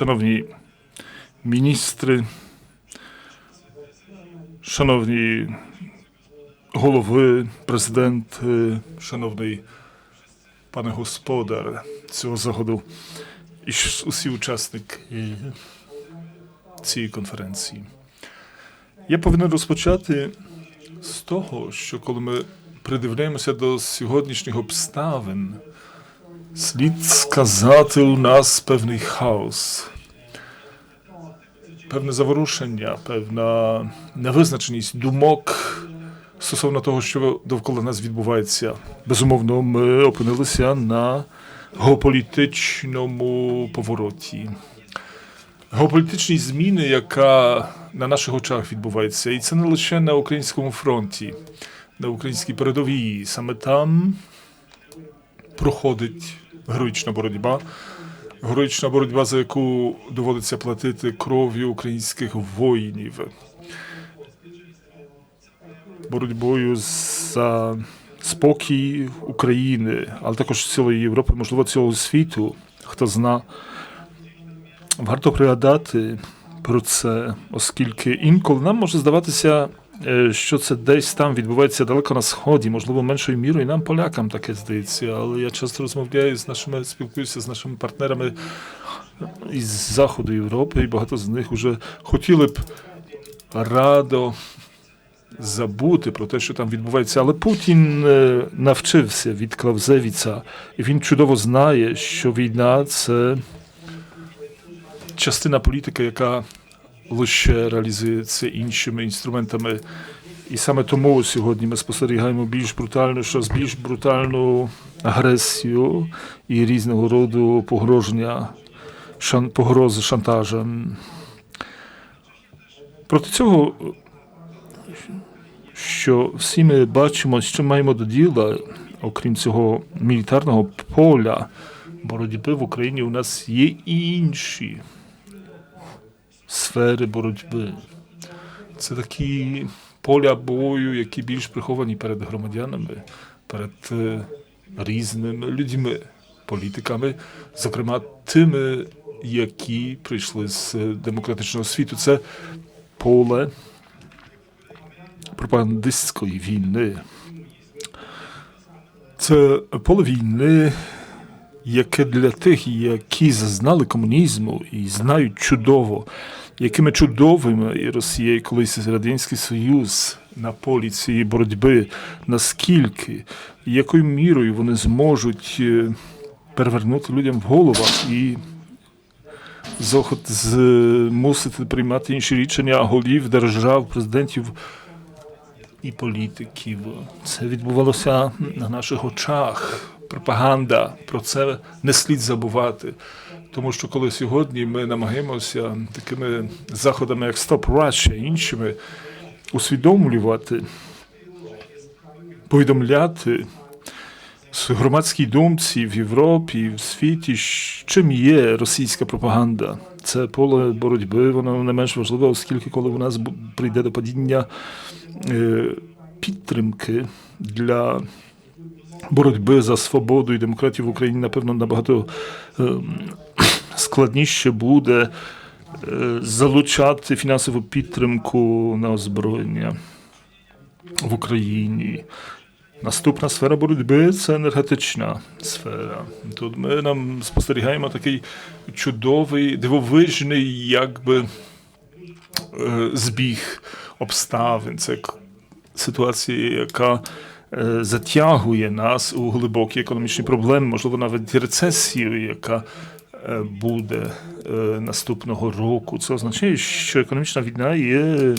шановні міністри, шановні голови, президент, шановний пане господар цього заходу і усі учасники цієї конференції. Я повинен розпочати з того, що коли ми придивляємося до сьогоднішніх обставин, слід сказати у нас певний хаос, певне заворушення, певна невизначеність думок стосовно того, що довкола нас відбувається. Безумовно, ми опинилися на геополітичному повороті. Геополітичні зміни, яка на наших очах відбувається, і це не лише на українському фронті, на українській передовій. Саме там проходить героїчна боротьба. Героїчна боротьба, за яку доводиться платити кров'ю українських воїнів. Боротьбою за спокій України, але також цілої Європи, можливо, цілого світу. Хто зна, варто пригадати про це, оскільки інколи нам може здаватися, е, що це десь там відбувається далеко на сході, можливо, меншою мірою, і нам, полякам, таке здається. Але я часто розмовляю з нашими, спілкуюся з нашими партнерами із Заходу Європи, і багато з них вже хотіли б радо забути про те, що там відбувається. Але Путін е, навчився від Клавзевіца, і він чудово знає, що війна це частина політики, яка лише реалізується іншими інструментами. І саме тому сьогодні ми спостерігаємо більш брутальну, що більш брутальну агресію і різного роду погроження, шан, погрози шантажем. Проти цього, що всі ми бачимо, що маємо до діла, окрім цього мілітарного поля боротьби в Україні, у нас є інші сфери боротьби. Це такі поля бою, які більш приховані перед громадянами, перед е, різними людьми, політиками, зокрема тими, які прийшли з демократичного світу. Це поле пропагандистської війни. Це поле війни, яке для тих, які зазнали комунізму і знають чудово, якими чудовими і Росія, і колись Радянський Союз на полі цієї боротьби, наскільки, якою мірою вони зможуть е, перевернути людям в головах і змусити приймати інші рішення голів держав, президентів і політиків. Це відбувалося на наших очах. Пропаганда про це не слід забувати. Тому що коли сьогодні ми намагаємося такими заходами, як Stop Russia, іншими, усвідомлювати, повідомляти громадській думці в Європі, в світі, чим є російська пропаганда. Це поле боротьби, воно не менш важливе, оскільки коли у нас прийде до падіння е, підтримки для боротьби за свободу і демократію в Україні, напевно, набагато складніше буде залучати фінансову підтримку на озброєння в Україні. Наступна сфера боротьби це енергетична сфера. Тут ми нам спостерігаємо такий чудовий, дивовижний, якби збіг обставин. Це ситуація, яка затягує нас у глибокі економічні проблеми, можливо, навіть рецесію, яка буде наступного року. Це означає, що економічна війна є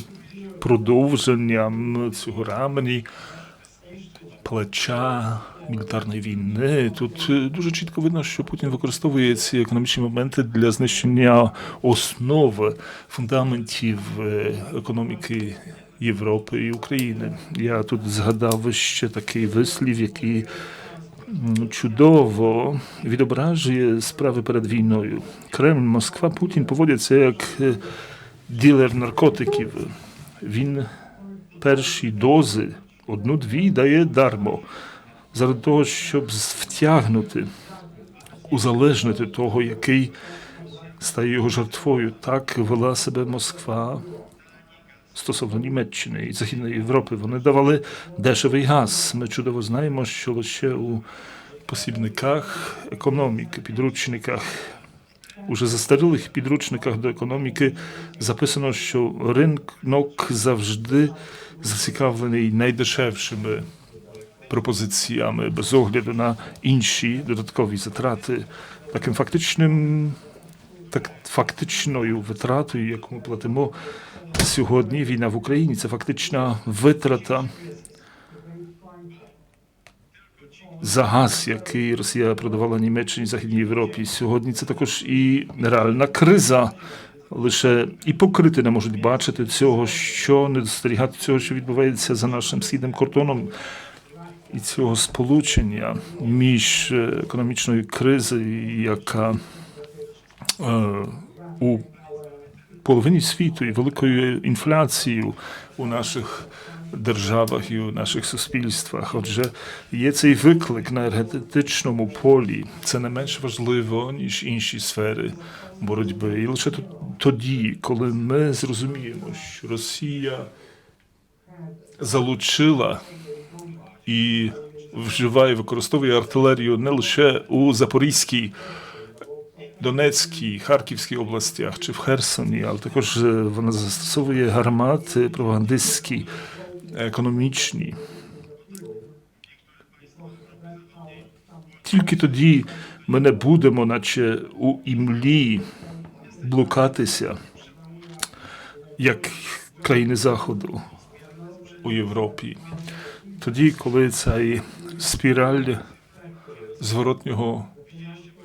продовженням цього рамені плеча мілітарної війни. Тут дуже чітко видно, що Путін використовує ці економічні моменти для знищення основ фундаментів економіки Європи і України. Я тут згадав ще такий вислів, який чудово відображує справи перед війною. Кремль, Москва, Путін поводяться як ділер наркотиків. Він перші дози, одну-дві дає дармо, заради того, щоб втягнути, узалежнити того, який стає його жертвою. Так вела себе Москва стосовно Німеччини і Західної Європи. Вони давали дешевий газ. Ми чудово знаємо, що лише у посібниках економіки, підручниках, уже застарілих підручниках до економіки записано, що ринок завжди зацікавлений найдешевшими пропозиціями без огляду на інші додаткові затрати. Таким фактичним, так, фактичною витратою, яку ми платимо сьогодні, війна в Україні, це фактична витрата за газ, який Росія продавала Німеччині Західній Європі. Сьогодні це також і реальна криза. Лише і покрити не можуть бачити цього, що не достерігати цього, що відбувається за нашим східним кордоном і цього сполучення між е, економічною кризою, яка е, у половині світу і великою інфляцією у наших державах і у наших суспільствах. Отже, є цей виклик на енергетичному полі. Це не менш важливо, ніж інші сфери боротьби. І лише тоді, коли ми зрозуміємо, що Росія залучила і вживає, використовує артилерію не лише у Запорізькій, Донецькій, Харківській областях чи в Херсоні, але також е, вона застосовує гармати пропагандистські, економічні. Тільки тоді ми не будемо, наче у імлі, блукатися, як країни Заходу у Європі. Тоді, коли ця спіраль зворотнього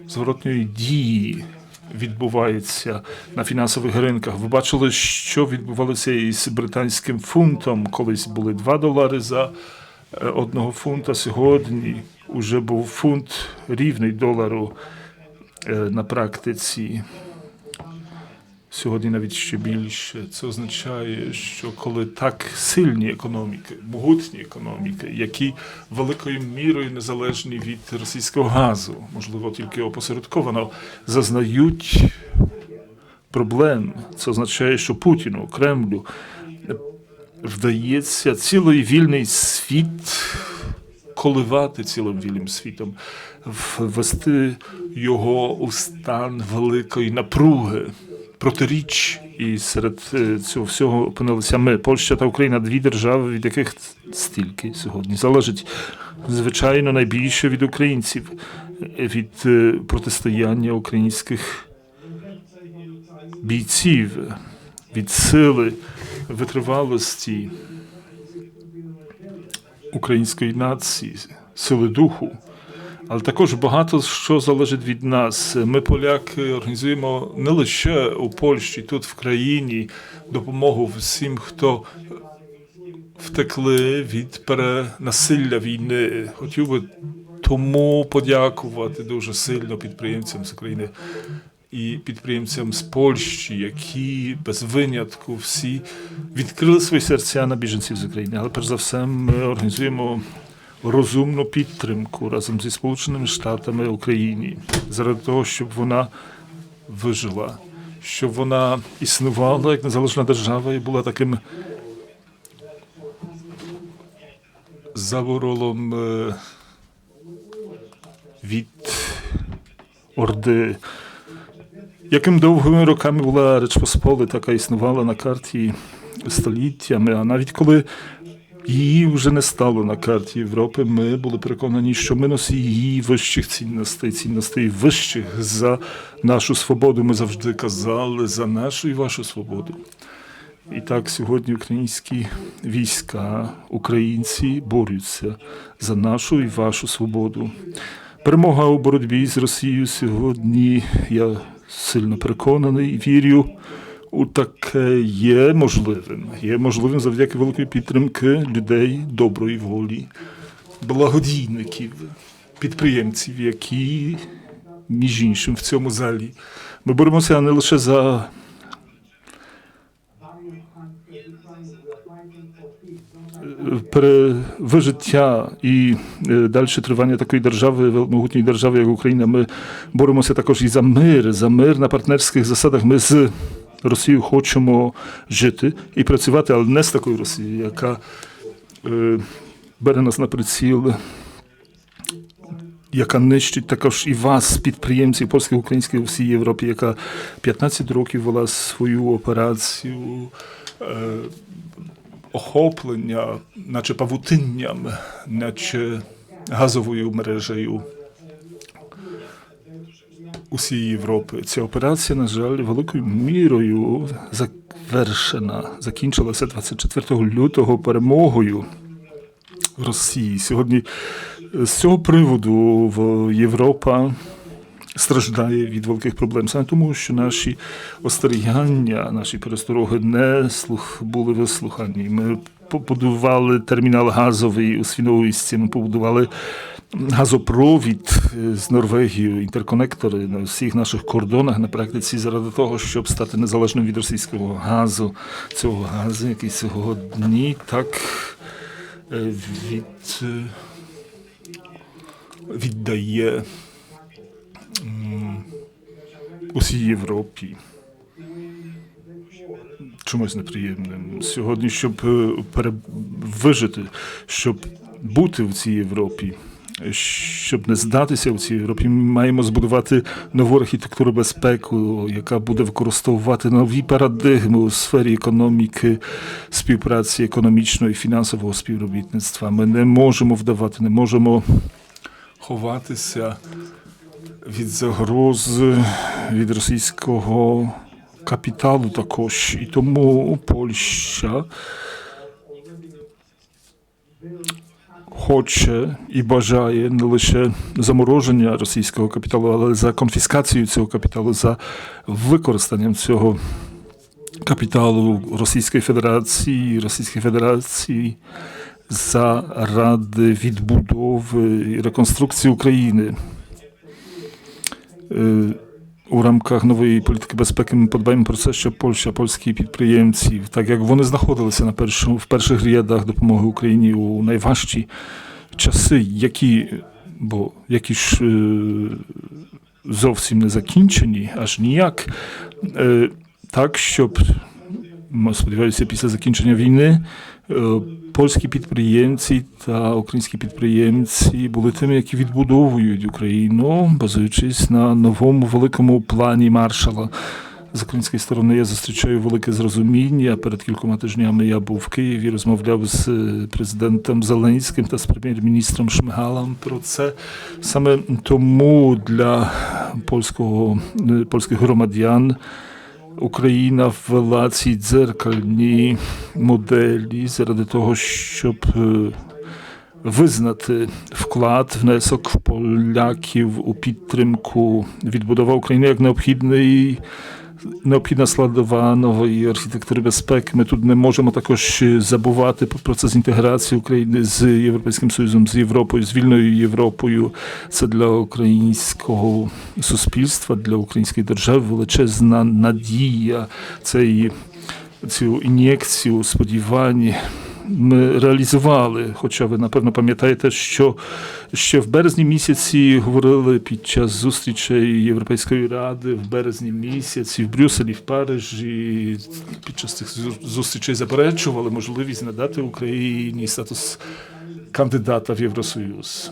зворотньої дії відбувається на фінансових ринках. Ви бачили, що відбувалося із британським фунтом. Колись були 2 долари за е, одного фунта. Сьогодні вже був фунт рівний долару е, на практиці. Сьогодні навіть ще більше. Це означає, що коли так сильні економіки, могутні економіки, які великою мірою незалежні від російського газу, можливо, тільки опосередковано, зазнають проблем. Це означає, що Путіну, Кремлю вдається цілий вільний світ коливати цілим вільним світом, ввести його у стан великої напруги протиріч, і серед е, цього всього опинилися ми, Польща та Україна, дві держави, від яких стільки сьогодні залежить, звичайно, найбільше від українців, е, від е, протистояння українських бійців, від сили, витривалості української нації, сили духу. Але також багато що залежить від нас. Ми, поляки, організуємо не лише у Польщі, тут в країні допомогу всім, хто втекли від перенасилля війни. Хотів би тому подякувати дуже сильно підприємцям з України і підприємцям з Польщі, які без винятку всі відкрили свої серця на біженців з України. Але перш за все, ми організуємо розумну підтримку разом зі Сполученими Штатами Україні заради того, щоб вона вижила, щоб вона існувала як незалежна держава і була таким заворолом е, від Орди. Яким довгими роками була Реч Посполита, яка існувала на карті століттями, а навіть коли її вже не стало на карті Європи. Ми були переконані, що ми носії вищих цінностей, цінностей вищих за нашу свободу. Ми завжди казали за нашу і вашу свободу. І так сьогодні українські війська, українці борються за нашу і вашу свободу. Перемога у боротьбі з Росією сьогодні. Я сильно переконаний і вірю таке є можливим. Є можливим завдяки великої підтримки людей доброї волі, благодійників, підприємців, які між іншим в цьому залі. Ми боремося не лише за вижиття і е, далі тривання такої держави, могутньої держави, як Україна, ми боремося також і за мир, за мир на партнерських засадах. Ми з Росією хочемо жити і працювати, але не з такою Росією, яка е, бере нас на приціл, яка нищить також і вас, підприємців польських, українських у всій Європі, яка 15 років вела свою операцію. Е, охоплення, наче павутинням, наче газовою мережею усієї Європи. Ця операція, на жаль, великою мірою завершена, закінчилася 24 лютого перемогою Росії. Сьогодні з цього приводу в Європа страждає від великих проблем. Саме тому, що наші остерігання, наші перестороги не слух були вислухані. Ми побудували термінал газовий у Свіновісці, ми побудували газопровід е, з Норвегією, інтерконектори на всіх наших кордонах на практиці заради того, щоб стати незалежним від російського газу, цього газу, який сьогодні так е, від, е, віддає усій Європі. Чомусь неприємним. Сьогодні, щоб е, пере... вижити, щоб бути в цій Європі, щоб не здатися в цій Європі, ми маємо збудувати нову архітектуру безпеки, яка буде використовувати нові парадигми у сфері економіки, співпраці економічного і фінансового співробітництва. Ми не можемо вдавати, не можемо ховатися від загроз від російського капіталу також. І тому Польща хоче і бажає не лише замороження російського капіталу, але за конфіскацію цього капіталу, за використанням цього капіталу Російської Федерації, Російської Федерації заради відбудови і реконструкції України. У рамках нової політики безпеки ми подбаємо про це, щоб Польща, польські підприємці, так як вони знаходилися на першому в перших рядах допомоги Україні у найважчі часи, які, бо які ж зовсім не закінчені, аж ніяк, так, щоб сподіваюся, після закінчення війни польські підприємці та українські підприємці були тими, які відбудовують Україну, базуючись на новому великому плані маршала. З української сторони я зустрічаю велике зрозуміння. Перед кількома тижнями я був в Києві, розмовляв з президентом Зеленським та з прем'єр-міністром Шмигалом про це. Саме тому для польського польських громадян Україна ввела ці дзеркальні моделі заради того, щоб е, визнати вклад, внесок поляків у підтримку відбудова України як необхідний. Необхідна складова нової архітектури безпеки. Ми тут не можемо також забувати про процес інтеграції України з Європейським Союзом, з Європою, з вільною Європою. Це для українського суспільства, для української держави величезна надія. Це цю ін'єкцію сподівань ми реалізували. Хоча ви напевно пам'ятаєте, що ще в березні місяці говорили під час зустрічей Європейської ради в березні місяці в Брюсселі, в Парижі. Під час цих зустрічей заперечували можливість надати Україні статус кандидата в Євросоюз.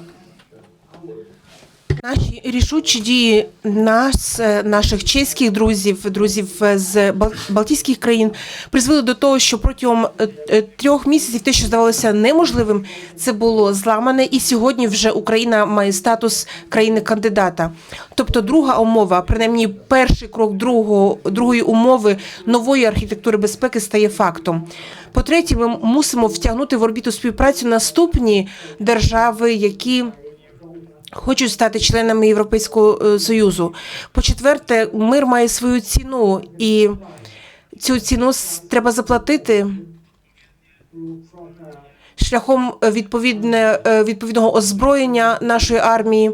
Наші рішучі дії нас, е, наших чеських друзів, друзів е, з Бал- Балтійських країн призвели до того, що протягом е, трьох місяців те, що здавалося неможливим, це було зламане, і сьогодні вже Україна має статус країни-кандидата. Тобто, друга умова, принаймні перший крок другого, другої умови нової архітектури безпеки стає фактом. По-третє, ми мусимо втягнути в орбіту співпрацю наступні держави, які хочуть стати членами Європейського е, Союзу. По-четверте, мир має свою ціну, і цю ціну треба заплатити шляхом е, відповідне, е, відповідного озброєння нашої армії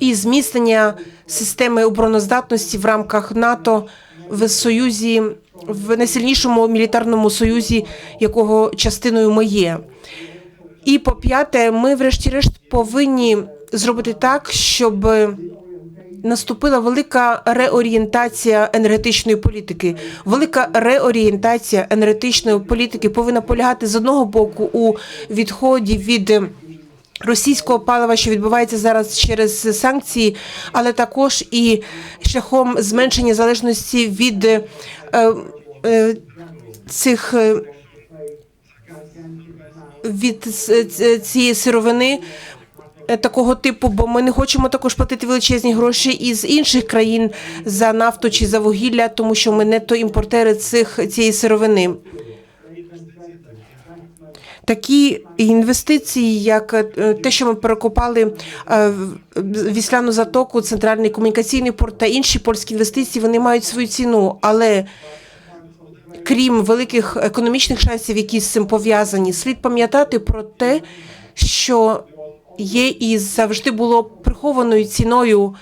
і зміцнення системи обороноздатності в рамках НАТО в Союзі, в найсильнішому мілітарному союзі, якого частиною ми є. І по п'яте, ми, врешті-решт, повинні зробити так, щоб наступила велика реорієнтація енергетичної політики. Велика реорієнтація енергетичної політики повинна полягати з одного боку у відході від е, російського палива, що відбувається зараз через санкції, але також і шляхом зменшення залежності від е, е, цих. е, від ц- ц- цієї сировини е, такого типу, бо ми не хочемо також платити величезні гроші із інших країн за нафту чи за вугілля, тому що ми не то імпортери цих цієї сировини. Такі інвестиції, як е, те, що ми перекопали е, вісляну затоку, центральний комунікаційний порт та інші польські інвестиції, вони мають свою ціну, але крім великих економічних шансів, які з цим пов'язані, слід пам'ятати про те, що є і завжди було прихованою ціною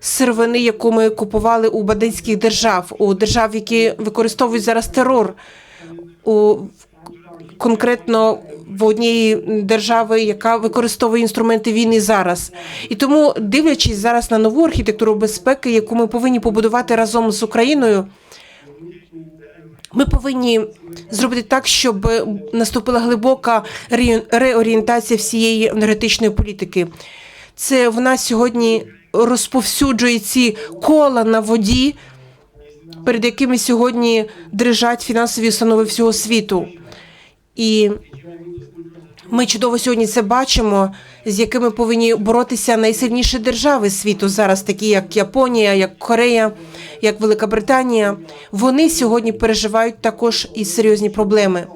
сировини, яку ми купували у бандитських держав, у держав, які використовують зараз терор. У конкретно в однієї держави, яка використовує інструменти війни зараз. І тому, дивлячись зараз на нову архітектуру безпеки, яку ми повинні побудувати разом з Україною, ми повинні зробити так, щоб наступила глибока реорієнтація всієї енергетичної політики. Це в нас сьогодні розповсюджує ці кола на воді, перед якими сьогодні дрижать фінансові установи всього світу. І ми чудово сьогодні це бачимо, з якими повинні боротися найсильніші держави світу зараз, такі як Японія, як Корея, як Велика Британія. Вони сьогодні переживають також і серйозні проблеми.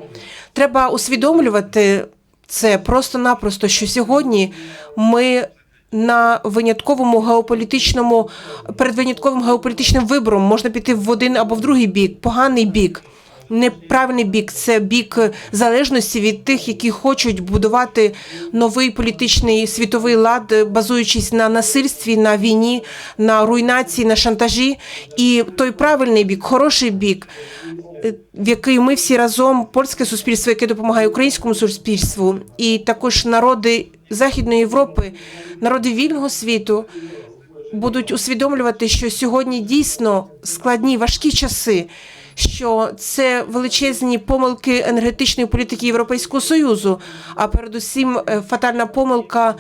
Треба усвідомлювати це просто-напросто, що сьогодні ми. На винятковому геополітичному перед винятковим геополітичним вибором можна піти в один або в другий бік, поганий бік неправильний бік це бік залежності від тих, які хочуть будувати новий політичний світовий лад, базуючись на насильстві, на війні, на руйнації, на шантажі. І той правильний бік, хороший бік, е, в який ми всі разом, польське суспільство, яке допомагає українському суспільству, і також народи Західної Європи, народи вільного світу. Будуть усвідомлювати, що сьогодні дійсно складні важкі часи, що це величезні помилки енергетичної політики Європейського союзу, а передусім е, фатальна помилка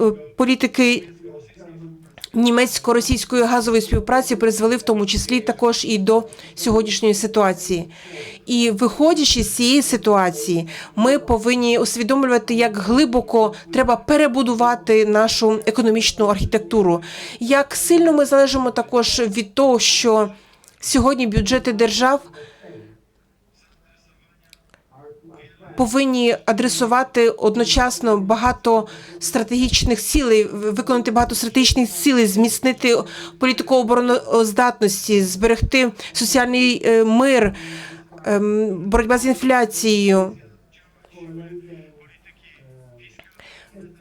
е, політики німецько-російської газової співпраці призвели в тому числі також і до сьогоднішньої ситуації. І виходячи з цієї ситуації, ми повинні усвідомлювати, як глибоко треба перебудувати нашу економічну архітектуру, як сильно ми залежимо також від того, що сьогодні бюджети держав повинні адресувати одночасно багато стратегічних цілей, виконати багато стратегічних цілей, зміцнити політику обороноздатності, зберегти соціальний е, мир, ем, боротьба з інфляцією.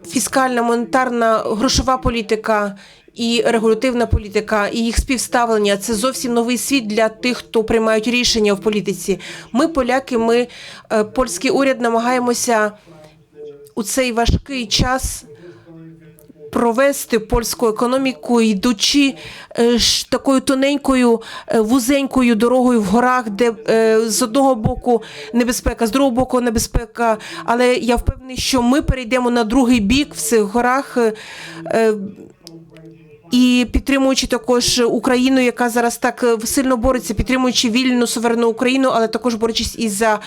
Фіскальна, монетарна, грошова політика і регулятивна політика, і їх співставлення це зовсім новий світ для тих, хто приймають рішення в політиці. Ми, поляки, ми, е, польський уряд, намагаємося у цей важкий час провести польську економіку, йдучи е, ж такою тоненькою, е, вузенькою дорогою в горах, де е, з одного боку небезпека, з другого боку небезпека. Але я впевнений, що ми перейдемо на другий бік в цих горах. і підтримуючи також Україну, яка зараз так сильно бореться, підтримуючи вільну суверенну Україну, але також борючись і за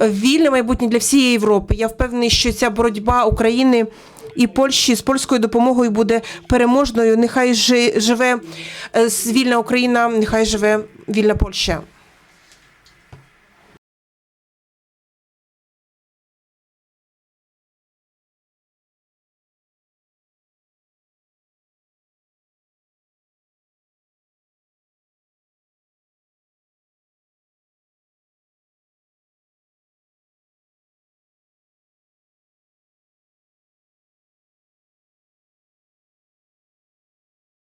вільне майбутнє для всієї Європи. Я впевнений, що ця боротьба України. І Польщі з польською допомогою буде переможною. Нехай жи- живе е, вільна Україна, нехай живе вільна Польща.